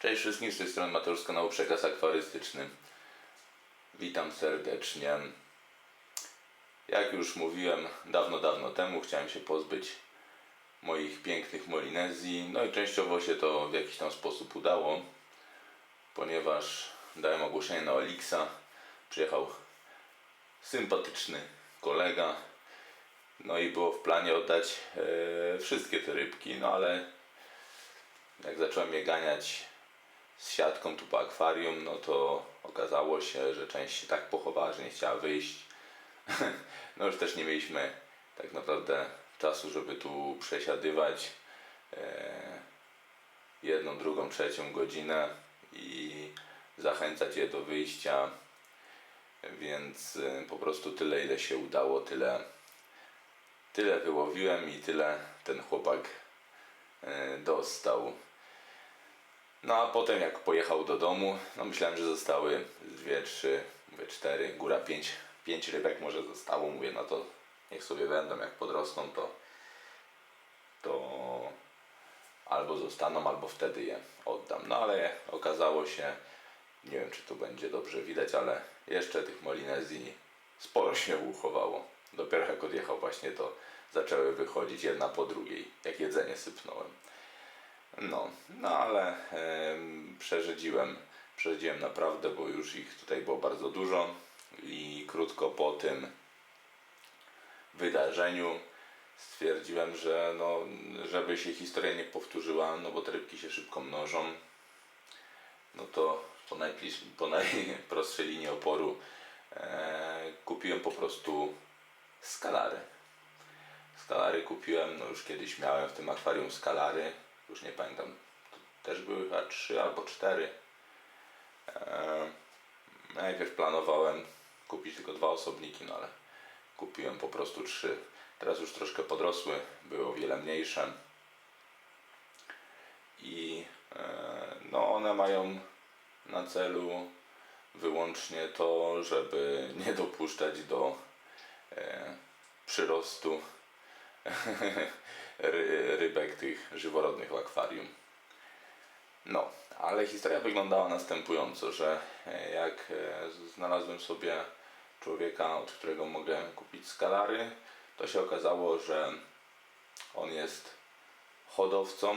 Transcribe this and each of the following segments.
Cześć wszystkim, z tej strony Mateusz kanału Przekaz Akwarystyczny. Witam serdecznie. Jak już mówiłem dawno, dawno temu, chciałem się pozbyć moich pięknych Molinezji. No i częściowo się to w jakiś tam sposób udało, ponieważ dałem ogłoszenie na Olixa. Przyjechał sympatyczny kolega. No i było w planie oddać e, wszystkie te rybki, no ale jak zacząłem je ganiać z siatką tu po akwarium, no to okazało się, że część się tak pochowała, że nie chciała wyjść. No już też nie mieliśmy tak naprawdę czasu, żeby tu przesiadywać e, jedną, drugą, trzecią godzinę i zachęcać je do wyjścia. Więc e, po prostu tyle, ile się udało, tyle, tyle wyłowiłem i tyle ten chłopak e, dostał. No a potem jak pojechał do domu, no myślałem, że zostały dwie, trzy, mówię cztery, góra pięć, pięć rybek może zostało. Mówię, no to niech sobie będą, jak podrosną to, to albo zostaną, albo wtedy je oddam. No ale okazało się, nie wiem czy tu będzie dobrze widać, ale jeszcze tych Molinezji sporo się uchowało. Dopiero jak odjechał właśnie to zaczęły wychodzić jedna po drugiej, jak jedzenie sypnąłem. No, no ale em, przerzedziłem, przerzedziłem naprawdę, bo już ich tutaj było bardzo dużo i krótko po tym wydarzeniu stwierdziłem, że no, żeby się historia nie powtórzyła, no bo te rybki się szybko mnożą, no to po, najbliż, po najprostszej linii oporu e, kupiłem po prostu skalary. Skalary kupiłem, no już kiedyś miałem w tym akwarium skalary, już nie pamiętam, też były chyba trzy albo cztery. E, najpierw planowałem kupić tylko dwa osobniki, no ale kupiłem po prostu trzy. Teraz już troszkę podrosły, były o wiele mniejsze. I e, no one mają na celu wyłącznie to, żeby nie dopuszczać do e, przyrostu ry, rybek tych żyworodnych w akwarium. No, ale historia wyglądała następująco, że e, jak e, znalazłem sobie człowieka, od którego mogę kupić skalary, to się okazało, że on jest hodowcą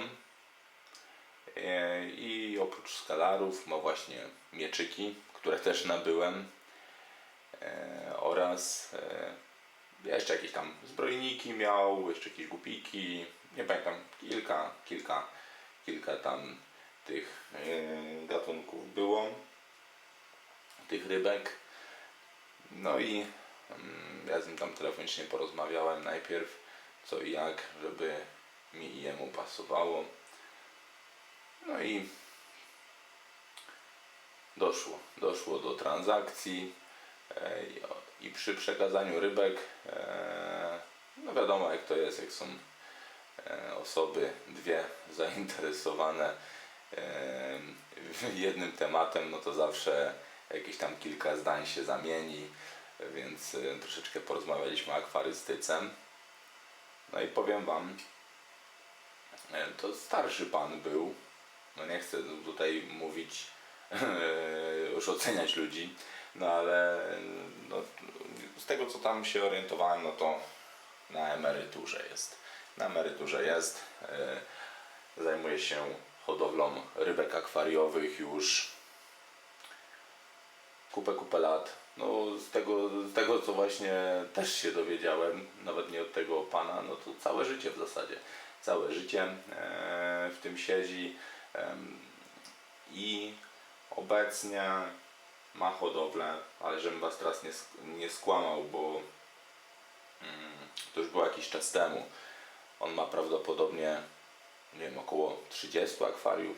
e, i oprócz skalarów ma właśnie mieczyki, które też nabyłem oraz jeszcze jakieś tam zbrojniki miał, jeszcze jakieś gupiki, nie pamiętam, kilka, kilka, kilka tam tych yy, gatunków było, tych rybek. No i yy, ja z nim tam telefonicznie porozmawiałem najpierw co i jak, żeby mi i jemu pasowało. No i doszło, doszło do transakcji e, i przy przekazaniu rybek, e, no wiadomo jak to jest, jak są e, osoby, dwie zainteresowane e, jednym tematem, no to zawsze jakieś tam kilka zdań się zamieni, więc troszeczkę porozmawialiśmy o akwarystyce. No i powiem Wam, to starszy pan był, no nie chcę tutaj mówić, już oceniać ludzi, no ale no, z tego co tam się orientowałem, no to na emeryturze jest. Na emeryturze jest. e, Zajmuje się hodowlą rybek akwariowych już kupę, kupę lat. No z tego, z tego co właśnie też się dowiedziałem, nawet nie od tego pana, no to całe życie w zasadzie. Całe życie e, w tym siedzi i obecnie ma hodowlę, ale żebym was teraz nie, nie skłamał, bo mm, to już było jakiś czas temu. On ma prawdopodobnie, nie wiem, około 30 akwariów.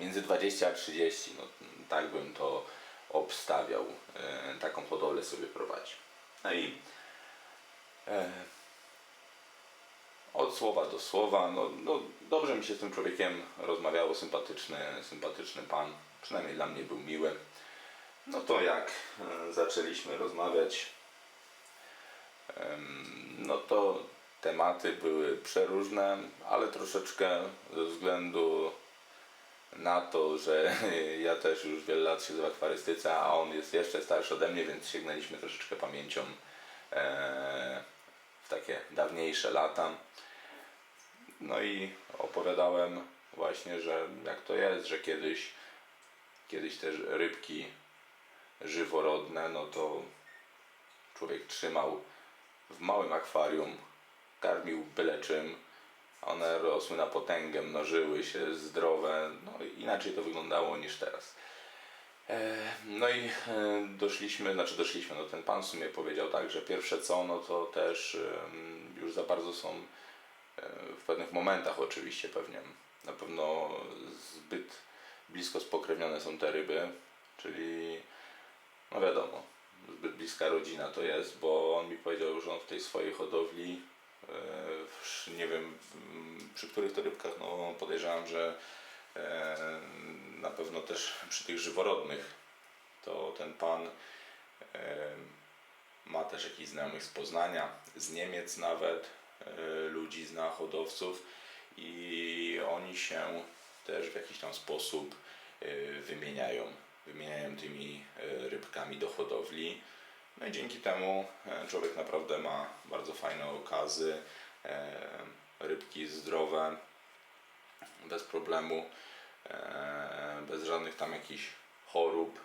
Między 20 a 30, no tak bym to obstawiał. E, taką hodowlę sobie prowadzi. No i e, od słowa do słowa, no, no dobrze mi się z tym człowiekiem rozmawiało, sympatyczny, sympatyczny pan, przynajmniej dla mnie był miły. No to jak e, zaczęliśmy rozmawiać, no to tematy były przeróżne, ale troszeczkę ze względu na to, że ja też już wiele lat siedzę w akwarystyce, a on jest jeszcze starszy ode mnie, więc sięgnęliśmy troszeczkę pamięcią e, w takie dawniejsze lata. No i opowiadałem właśnie, że jak to jest, że kiedyś, kiedyś też rybki żyworodne, no to człowiek trzymał w małym akwarium, karmił byle czym, one rosły na potęgę, mnożyły się, zdrowe, no inaczej to wyglądało niż teraz. E, No i e, doszliśmy, znaczy doszliśmy, no ten pan w sumie powiedział tak, że pierwsze co, no to też już za bardzo są e, w pewnych momentach oczywiście pewnie, na pewno zbyt blisko spokrewnione są te ryby, czyli no wiadomo, zbyt bliska rodzina to jest, bo on mi powiedział, że on w tej swojej hodowli, e, nie wiem m, przy których to rybkach, no podejrzewam, że e, na pewno też przy tych żyworodnych, to ten pan e, ma też jakichś znajomych z Poznania, z Niemiec nawet, ludzi zna hodowców i oni się też w jakiś tam sposób e, wymieniają, wymieniają tymi e, rybkami do hodowli. No i dzięki temu e, człowiek naprawdę ma bardzo fajne okazy, rybki zdrowe, bez problemu, bez żadnych tam jakichś chorób.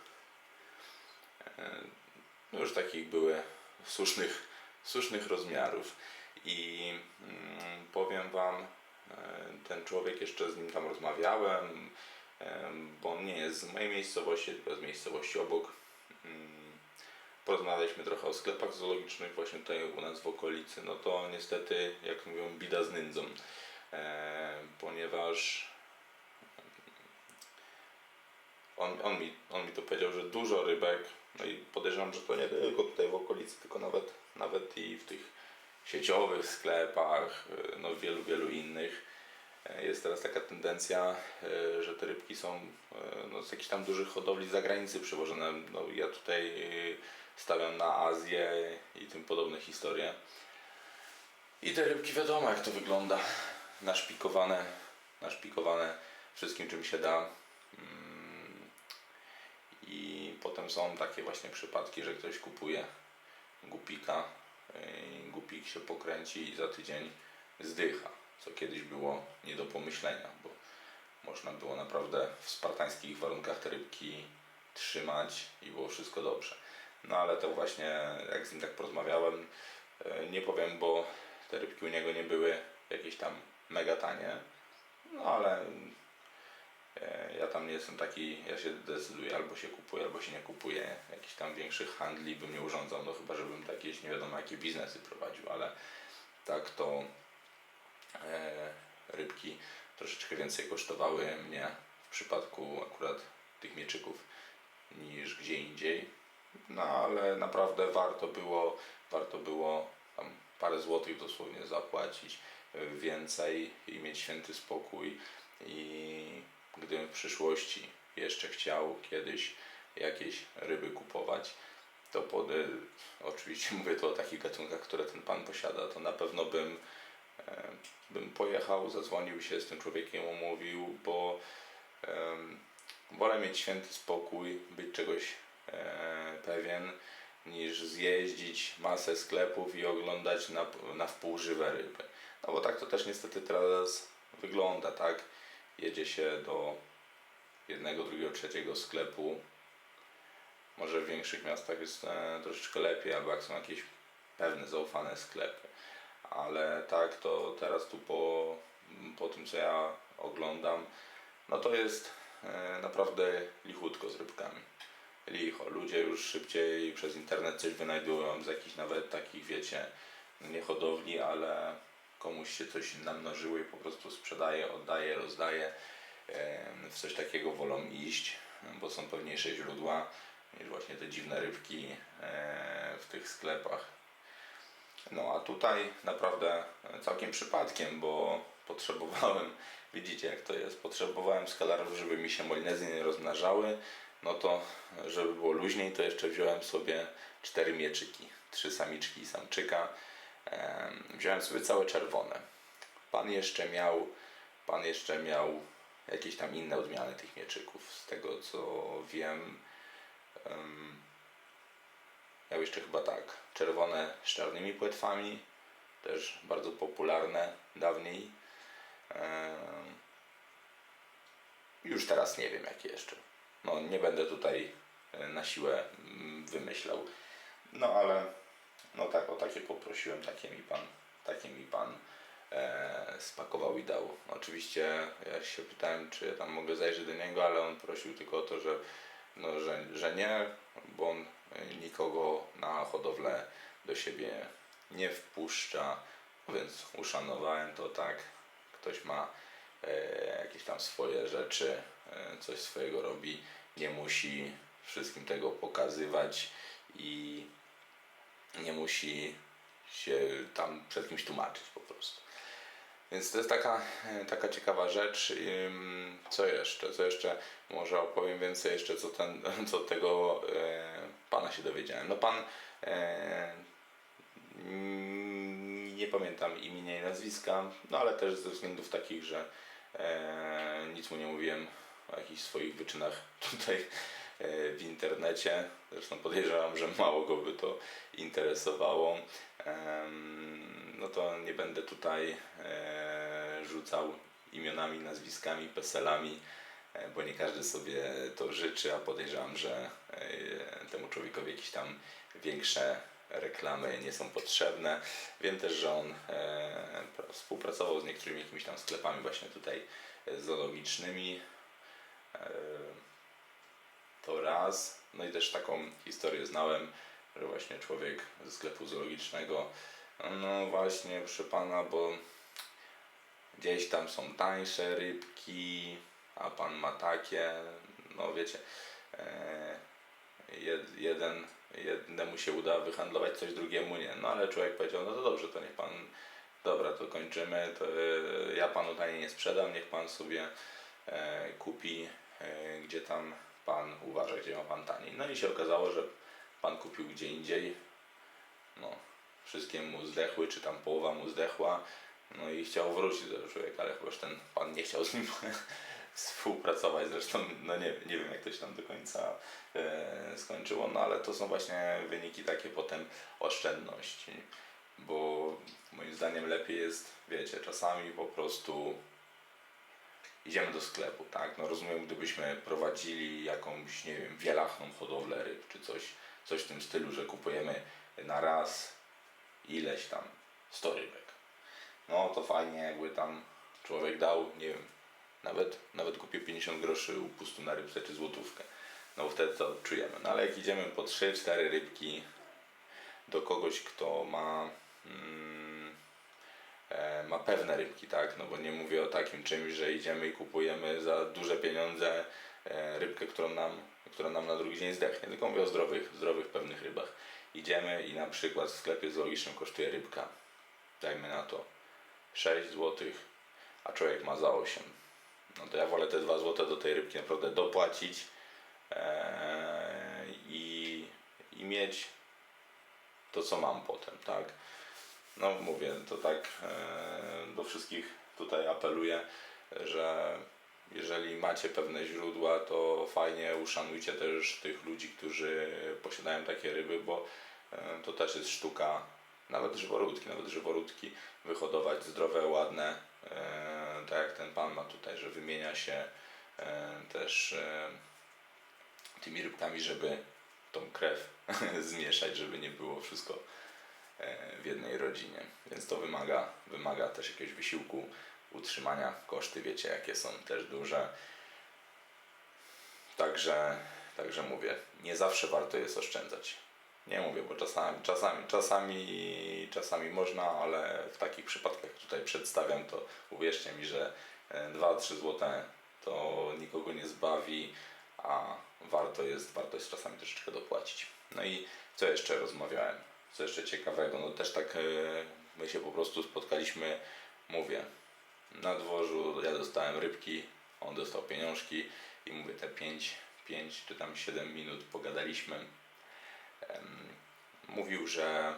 No już takich były słusznych, słusznych rozmiarów. I mm, powiem Wam, ten człowiek, jeszcze z nim tam rozmawiałem, e, bo on nie jest z mojej miejscowości, tylko z miejscowości obok. Mm, Porozmawialiśmy trochę o sklepach zoologicznych właśnie tutaj u nas w okolicy. No to niestety, jak mówią, bida z nędzą, e, ponieważ on, on, mi, on mi to powiedział, że dużo rybek, no i podejrzewam, że to nie tylko tutaj w okolicy, tylko nawet, nawet i w tych sieciowych sklepach, e, no w wielu, wielu innych. E, Jest teraz taka tendencja, e, że te rybki są e, no, z jakichś tam dużych hodowli z zagranicy przywożone. No, ja tutaj e, stawiam na Azję i tym podobne historie. I te rybki wiadomo jak to wygląda. Naszpikowane, naszpikowane wszystkim czym się da. Mm, I potem są takie właśnie przypadki, że ktoś kupuje gupika, i gupik się pokręci i za tydzień zdycha, co kiedyś było nie do pomyślenia, bo można było naprawdę w spartańskich warunkach te rybki trzymać i było wszystko dobrze. No ale to właśnie, jak z nim tak porozmawiałem, e, nie powiem, bo te rybki u niego nie były jakieś tam mega tanie, no ale ja tam nie jestem taki, ja się decyduję, albo się kupuję, albo się nie kupuję. Jakichś tam większych handli bym nie urządzał, no chyba, żebym takie nie wiadomo jakie biznesy prowadził, ale tak to e, rybki troszeczkę więcej kosztowały mnie w przypadku akurat tych mieczyków niż gdzie indziej. No ale naprawdę warto było, warto było tam parę złotych dosłownie zapłacić e, więcej i mieć święty spokój i gdybym w przyszłości jeszcze chciał kiedyś jakieś ryby kupować, to pod, oczywiście mówię tu o takich gatunkach, które ten pan posiada, to na pewno bym, e, bym pojechał, zadzwonił się z tym człowiekiem, umówił, bo em, wolę mieć święty spokój, być czegoś e, pewien, niż zjeździć masę sklepów i oglądać na, na wpół żywe ryby. No bo tak to też niestety teraz wygląda, tak? Jedzie się do jednego, drugiego, trzeciego sklepu. Może w większych miastach jest e, troszeczkę lepiej, albo jak są jakieś pewne, zaufane sklepy. Ale tak, to teraz tu po, po tym, co ja oglądam, no to jest e, naprawdę lichutko z rybkami. Licho. Ludzie już szybciej przez internet coś wynajdują z jakichś nawet takich, wiecie, nie hodowli, ale komuś się coś namnożyło i po prostu sprzedaje, oddaje, rozdaje. W coś takiego wolą iść, bo są pewniejsze źródła niż właśnie te dziwne rybki e, w tych sklepach. No a tutaj naprawdę całkiem przypadkiem, bo potrzebowałem, widzicie jak to jest, potrzebowałem skalarów, żeby mi się molinezy nie rozmnażały, no to żeby było luźniej, to jeszcze wziąłem sobie cztery mieczyki, trzy samiczki i samczyka. Em, Wziąłem sobie całe czerwone. Pan jeszcze miał, pan jeszcze miał jakieś tam inne odmiany tych mieczyków. Z tego co wiem, em, miał jeszcze chyba tak, czerwone z czarnymi płetwami, też bardzo popularne dawniej. Już teraz nie wiem jakie jeszcze. No nie będę tutaj e, na siłę mm, wymyślał. No ale no tak o takie poprosiłem, takie mi pan, takie mi pan e, spakował i dał. Oczywiście ja się pytałem, czy ja tam mogę zajrzeć do niego, ale on prosił tylko o to, że, no, że, że nie, bo on e, nikogo na hodowlę do siebie nie wpuszcza, więc uszanowałem to tak. Ktoś ma e, jakieś tam swoje rzeczy, e, coś swojego robi, nie musi wszystkim tego pokazywać i nie musi się tam przed kimś tłumaczyć po prostu. Więc to jest taka, e, taka ciekawa rzecz. Co jeszcze? Co jeszcze? Może opowiem więcej jeszcze, co, ten, co tego e, pana się dowiedziałem. No pan e, mm, nie pamiętam imienia i nazwiska, no ale też ze względów takich, że nic mu nie mówiłem o jakichś swoich wyczynach tutaj w internecie. Zresztą podejrzewam, że mało go by to interesowało. No to nie będę tutaj e, rzucał imionami, nazwiskami, peselami, e, bo nie każdy sobie to życzy, a podejrzewam, że e, temu człowiekowi jakieś tam większe reklamy nie są potrzebne. Wiem też, że on e, pra- współpracował z niektórymi jakimiś tam sklepami właśnie tutaj e, zoologicznymi. To raz. No i też taką historię znałem, że właśnie człowiek ze sklepu zoologicznego, no właśnie proszę pana, bo gdzieś tam są tańsze rybki, a pan ma takie, no wiecie, e, jed, jeden, jednemu się uda wyhandlować coś, drugiemu nie. No ale człowiek powiedział, no to dobrze, to niech pan, dobra, to kończymy, to e, ja panu taniej nie sprzedam, niech pan sobie e, kupi, gdzie tam pan uważa, gdzie ma pan taniej. No i się okazało, że pan kupił gdzie indziej, no wszystkie mu zdechły, czy tam połowa mu zdechła, no i chciał wrócić do człowieka, ale chyba ten pan nie chciał z nim współpracować, zresztą no nie, nie wiem jak to się tam do końca e, skończyło, no ale to są właśnie wyniki takie potem oszczędności, bo moim zdaniem lepiej jest, wiecie, czasami po prostu idziemy do sklepu, tak? No rozumiem, gdybyśmy prowadzili jakąś, nie wiem, wielachną hodowlę ryb, czy coś, coś w tym stylu, że kupujemy na raz ileś tam 100 rybek. No to fajnie, jakby tam człowiek dał, nie wiem, nawet, nawet kupię 50 groszy upustu na rybce czy złotówkę. No wtedy to czujemy. No ale jak idziemy po 3-4 rybki do kogoś, kto ma mm, ma pewne rybki, tak? No bo nie mówię o takim czymś, że idziemy i kupujemy za duże pieniądze e, rybkę, którą nam, która nam na drugi dzień zdechnie, tylko mówię o zdrowych, zdrowych, pewnych rybach. Idziemy i na przykład w sklepie zoologicznym kosztuje rybka, dajmy na to 6 zł, a człowiek ma za 8. No to ja wolę te 2 zł do tej rybki naprawdę dopłacić e, i, i mieć to, co mam potem, tak? No mówię, to tak e, do wszystkich tutaj apeluję, że jeżeli macie pewne źródła, to fajnie uszanujcie też tych ludzi, którzy posiadają takie ryby, bo e, to też jest sztuka, nawet żyworódki, nawet żyworódki wyhodować zdrowe, ładne, e, tak jak ten pan ma tutaj, że wymienia się też tymi rybkami, żeby tą krew zmieszać, żeby nie było wszystko w jednej rodzinie. Więc to wymaga, wymaga też jakiegoś wysiłku utrzymania. Koszty wiecie jakie są też duże. Także, także mówię, nie zawsze warto jest oszczędzać. Nie mówię, bo czasami, czasami, czasami, czasami można, ale w takich przypadkach, tutaj przedstawiam, to uwierzcie mi, że e, 2-3 złote to nikogo nie zbawi, a warto jest, warto jest czasami troszeczkę dopłacić. No i co jeszcze rozmawiałem? Co jeszcze ciekawego? No też tak e, my się po prostu spotkaliśmy, mówię, na dworzu, ja dostałem rybki, on dostał pieniążki i mówię te 5, 5 czy tam 7 minut pogadaliśmy. Mówił, że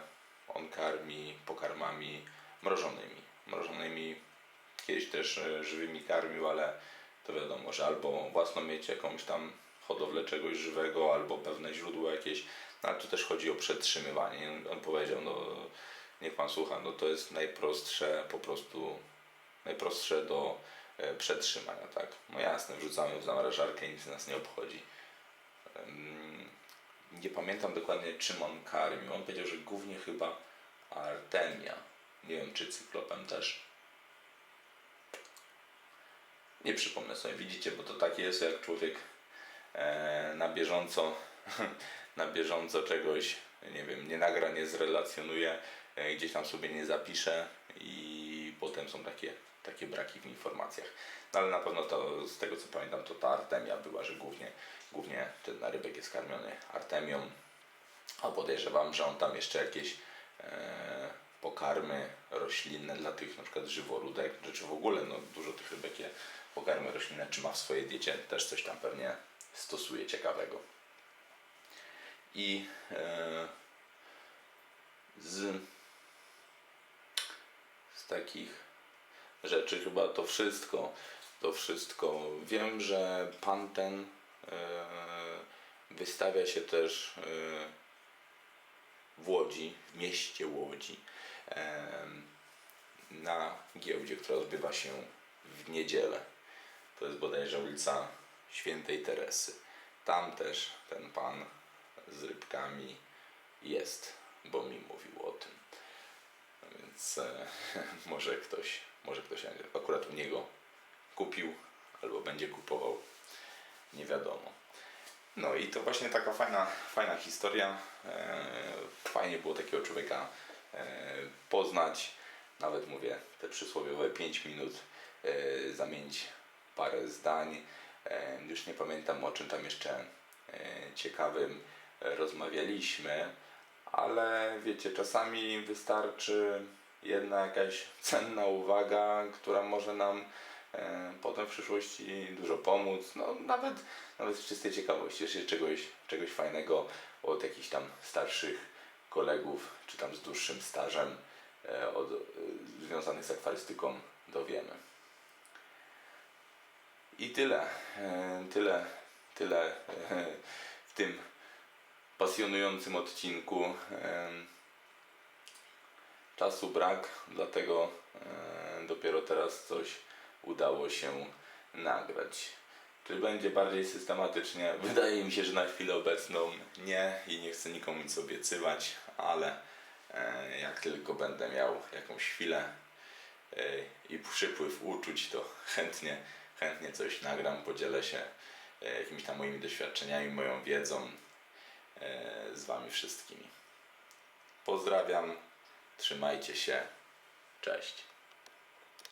on karmi pokarmami mrożonymi. Mrożonymi kiedyś też e, żywymi karmił, ale to wiadomo, że albo własno mieć jakąś tam hodowlę czegoś żywego, albo pewne źródło jakieś, no, ale tu też chodzi o przetrzymywanie. On powiedział, no niech pan słucha, no to jest najprostsze po prostu, najprostsze do e, przetrzymania, tak? No jasne, wrzucamy w zamrażarkę, nic nas nie obchodzi. Nie pamiętam dokładnie czym on karmił. On powiedział, że głównie chyba artemia. Nie wiem czy cyklopem też. Nie przypomnę sobie, widzicie, bo to tak jest, jak człowiek na bieżąco na bieżąco czegoś, nie wiem, nie nagra, nie zrelacjonuje, e, gdzieś tam sobie nie zapisze i potem są takie, takie braki w informacjach. No ale na pewno to, z tego co pamiętam, to ta artemia była, że głównie, głównie ten narybek jest karmiony artemią, a podejrzewam, że on tam jeszcze jakieś e, pokarmy roślinne dla tych na przykład żyworódek, czy, czy w ogóle no, dużo tych rybek je pokarmy roślinne trzyma w swojej diecie, też coś tam pewnie stosuje ciekawego. I e, z, z takich rzeczy chyba to wszystko. To wszystko. Wiem, że pan ten e, wystawia się też e, w Łodzi, w mieście Łodzi, na giełdzie, która odbywa się w niedzielę. To jest bodajże ulica Świętej Teresy. Tam też ten pan z rybkami jest, bo mi mówił o tym. Więc e, może ktoś, może ktoś akurat u niego kupił albo będzie kupował, nie wiadomo. No i to właśnie taka fajna, fajna historia. E, fajnie było takiego człowieka e, poznać. Nawet mówię, te przysłowiowe 5 minut e, zamienić parę zdań. Już nie pamiętam o czym tam jeszcze ciekawym e, rozmawialiśmy, ale wiecie, czasami wystarczy jedna jakaś cenna uwaga, która może nam e, potem w przyszłości dużo pomóc. No, nawet, nawet z czystej ciekawości, jeszcze czegoś, czegoś fajnego od jakichś tam starszych kolegów, czy tam z dłuższym stażem e, od, związanych z akwarystyką dowiemy. I tyle, e, tyle, tyle e, w tym pasjonującym odcinku. Em, Czasu brak, dlatego e, dopiero teraz coś udało się nagrać. Czy będzie bardziej systematycznie? Wydaje mi się, że na chwilę obecną nie i nie chcę nikomu nic obiecywać, ale e, jak tylko będę miał jakąś chwilę e, i przypływ uczuć, to chętnie, chętnie coś nagram, podzielę się e, jakimiś tam moimi doświadczeniami, moją wiedzą e, z Wami wszystkimi. Pozdrawiam, trzymajcie się, cześć.